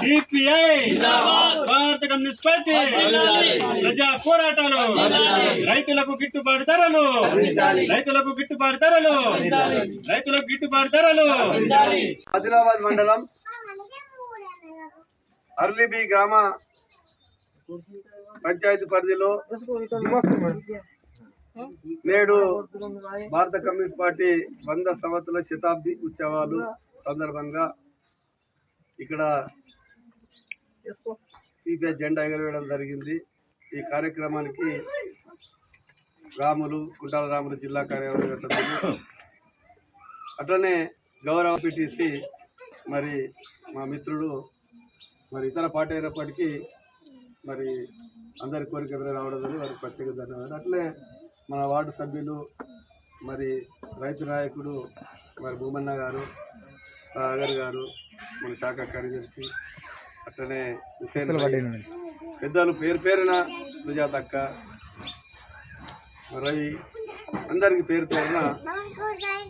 CPI. భారత communist party. ప్రజా పోరాటాలు. రైతులకు గిట్టుబాటు ధరలు. రైతులకు గిట్టుబాటు ధరలు. రైతులకు గిట్టుబాటు ధరలు. ఆదిలాబాద్ మండలం అర్లిబి గ్రామ పంచాయతీ పరిధిలో నేడు భారత కమ్యూనిస్ట్ పార్టీ వంద సంవత్సరాల శతాబ్ది ఉత్సవాలు సందర్భంగా ఇక్కడ సిపిఐ జెండా ఎగరవేయడం జరిగింది. ఈ కార్యక్రమానికి రాములు కుంటాల రాములు జిల్లా సభ్యులు అట్లనే గౌరవ పిటిసి మరి మా మిత్రుడు మరి ఇతర పార్టీ అయినప్పటికీ మరి అందరి కోరిక మేరకు రావడం జరిగింది. వారికి ప్రత్యేక ధన్యవాదాలు. అట్లే మన వార్డు సభ్యులు మరి రైతు నాయకుడు మరి భూమన్న గారు సాగర్ గారు మన శాఖ కార్యదర్శి అట్లనే హుసేన్ పెద్దలు పేరు పేరున సుజాతక్క రవి అందరికి పేరు పేరున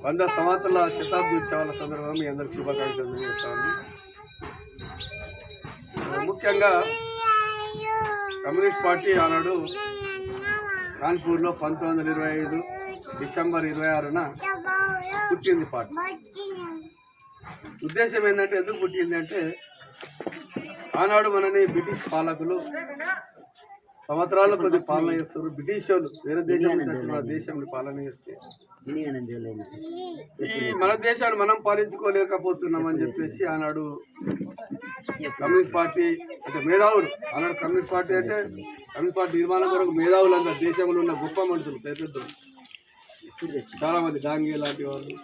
వంద సంవత్సరాల శతాబ్ది ఉత్సవాల సందర్భంగా మీ అందరికి శుభాకాంక్షలు తెలియజేస్తాను ముఖ్యంగా కమ్యూనిస్ట్ పార్టీ ఆనాడు కాన్పూర్లో పంతొమ్మిది వందల ఇరవై ఐదు డిసెంబర్ ఇరవై ఆరున పుట్టింది పార్టీ. ఉద్దేశం ఏంటంటే ఎందుకు పుట్టింది అంటే ఆనాడు మనని బ్రిటిష్ పాలకులు సంవత్సరాల కొద్ది పాలన చేస్తారు. బ్రిటిష్ వాళ్ళు వేరే దేశం నుంచి మన దేశంని పాలన చేస్తే. ఈ మన దేశాన్ని మనం పాలించుకోలేకపోతున్నామని చెప్పేసి ఆనాడు కమ్యూనిస్ట్ పార్టీ అంటే మేధావులు. ఆనాడు కమ్యూనిస్ట్ పార్టీ అంటే కమ్యూనిస్ట్ పార్టీ నిర్మాణం కొరకు మేధావులు అంతా దేశంలో ఉన్న గొప్ప మనుషులు పెద్ద పెద్దలు చాలా మంది డాంగే లాంటి వాళ్ళు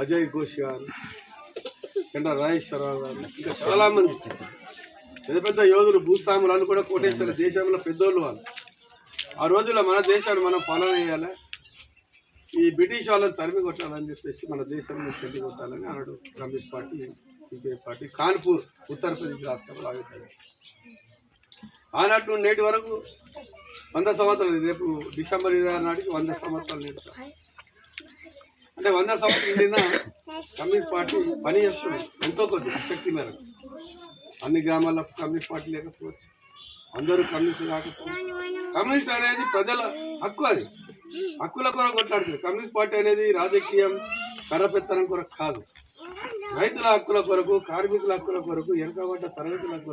అజయ్ ఘోష్ గారు చంద్ర రాజేశ్వరరావు గారు. ఇంకా చాలా మంది పెద్ద పెద్ద యోధులు భూస్వాములు అని కూడా కోటేశ్వర దేశంలో పెద్దోళ్ళు వాళ్ళు. ఆ రోజుల్లో మన దేశాన్ని మనం పాలన చేయాలి? ఈ బ్రిటిష్ వాళ్ళని తరిమి కొట్టాలని చెప్పేసి మన దేశంలో చెల్లి కొట్టాలని అన్నాడు communist party CPI party. Kanpur Uttar Pradesh రాష్ట్రంలో ఆగుతాయి ఆనాటి నుండి నేటి వరకు వంద సంవత్సరాలు రేపు డిసెంబర్ ఇరవై ఆరు నాటికి వంద సంవత్సరాలు నిండుతాయి అంటే వంద సంవత్సరం నిండిన కమ్యూనిస్ట్ పార్టీ పని చేస్తుంది. ఎంతో కొద్ది శక్తి మేరకు. అన్ని గ్రామాల్లో కమ్యూనిస్ట్ పార్టీ లేకపోవచ్చు. అందరూ కమ్యూనిస్ట్ కాకపోవచ్చు. కమ్యూనిస్ట్ అనేది ప్రజల హక్కు అది. హక్కుల కొరకు కొట్లాడుతుంది. కమ్యూనిస్ట్ పార్టీ అనేది రాజకీయం కర్రపెత్తనం కొరకు కాదు. రైతుల హక్కుల కొరకు కార్మికుల హక్కుల కొరకు వెనుకబడ్డ తరగతుల కొరకు